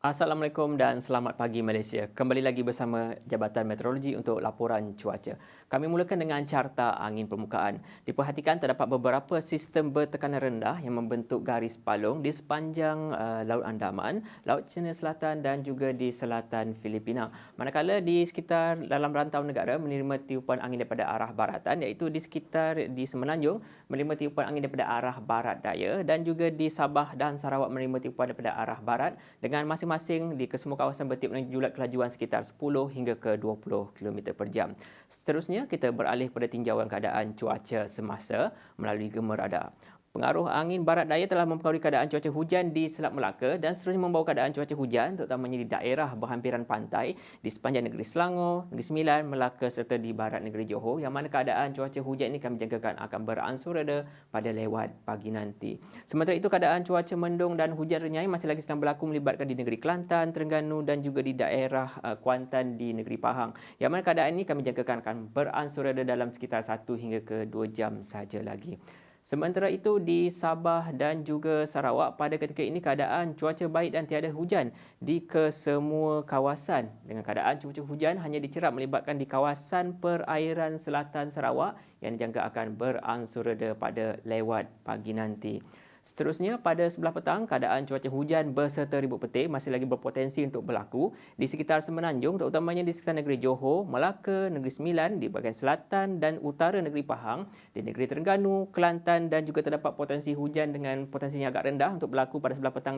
Assalamualaikum dan selamat pagi Malaysia. Kembali lagi bersama Jabatan Meteorologi untuk laporan cuaca. Kami mulakan dengan carta angin permukaan. Diperhatikan terdapat beberapa sistem bertekanan rendah yang membentuk garis palung di sepanjang uh, Laut Andaman, Laut Cina Selatan dan juga di selatan Filipina. Manakala di sekitar dalam rantau negara menerima tiupan angin daripada arah baratan iaitu di sekitar di Semenanjung menerima tiupan angin daripada arah barat daya dan juga di Sabah dan Sarawak menerima tiupan daripada arah barat dengan masing masing-masing di kesemua kawasan bertiup dengan julat kelajuan sekitar 10 hingga ke 20 km per jam. Seterusnya, kita beralih pada tinjauan keadaan cuaca semasa melalui gemer radar. Pengaruh angin barat daya telah mempengaruhi keadaan cuaca hujan di Selat Melaka dan seterusnya membawa keadaan cuaca hujan terutamanya di daerah berhampiran pantai di sepanjang negeri Selangor, Negeri Sembilan, Melaka serta di barat negeri Johor yang mana keadaan cuaca hujan ini kami jangkakan akan beransur reda pada lewat pagi nanti. Sementara itu keadaan cuaca mendung dan hujan renyai masih lagi sedang berlaku melibatkan di negeri Kelantan, Terengganu dan juga di daerah uh, Kuantan di negeri Pahang. Yang mana keadaan ini kami jangkakan akan beransur reda dalam sekitar 1 hingga ke 2 jam saja lagi. Sementara itu di Sabah dan juga Sarawak pada ketika ini keadaan cuaca baik dan tiada hujan di kesemua kawasan. Dengan keadaan cuaca hujan hanya dicerap melibatkan di kawasan perairan selatan Sarawak yang dijangka akan beransur reda pada lewat pagi nanti. Seterusnya, pada sebelah petang, keadaan cuaca hujan berserta ribut petir masih lagi berpotensi untuk berlaku di sekitar Semenanjung, terutamanya di sekitar negeri Johor, Melaka, Negeri Sembilan, di bahagian selatan dan utara negeri Pahang, di negeri Terengganu, Kelantan dan juga terdapat potensi hujan dengan potensi yang agak rendah untuk berlaku pada sebelah petang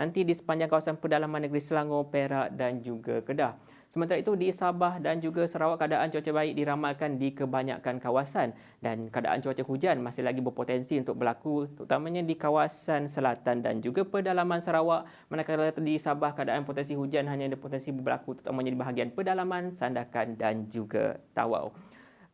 nanti di sepanjang kawasan pedalaman negeri Selangor, Perak dan juga Kedah. Sementara itu di Sabah dan juga Sarawak keadaan cuaca baik diramalkan di kebanyakan kawasan dan keadaan cuaca hujan masih lagi berpotensi untuk berlaku terutamanya di kawasan selatan dan juga pedalaman Sarawak manakala di Sabah keadaan potensi hujan hanya ada potensi berlaku terutamanya di bahagian pedalaman, Sandakan dan juga Tawau.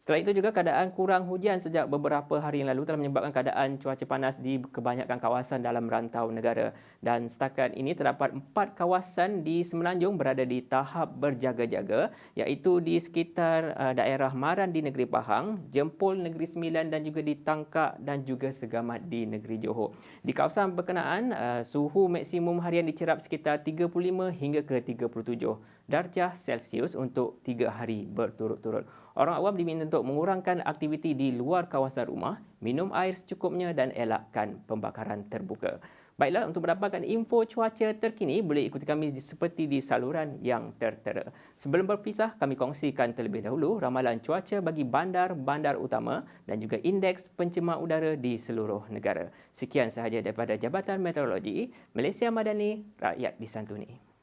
Setelah itu juga keadaan kurang hujan sejak beberapa hari yang lalu telah menyebabkan keadaan cuaca panas di kebanyakan kawasan dalam rantau negara. Dan setakat ini terdapat empat kawasan di Semenanjung berada di tahap berjaga-jaga iaitu di sekitar uh, daerah Maran di negeri Pahang, Jempol negeri Sembilan dan juga di Tangkak dan juga Segamat di negeri Johor. Di kawasan berkenaan, uh, suhu maksimum harian dicerap sekitar 35 hingga ke 37 darjah Celsius untuk tiga hari berturut-turut. Orang awam diminta untuk mengurangkan aktiviti di luar kawasan rumah, minum air secukupnya dan elakkan pembakaran terbuka. Baiklah, untuk mendapatkan info cuaca terkini, boleh ikuti kami seperti di saluran yang tertera. Sebelum berpisah, kami kongsikan terlebih dahulu ramalan cuaca bagi bandar-bandar utama dan juga indeks pencemar udara di seluruh negara. Sekian sahaja daripada Jabatan Meteorologi, Malaysia Madani, Rakyat Disantuni.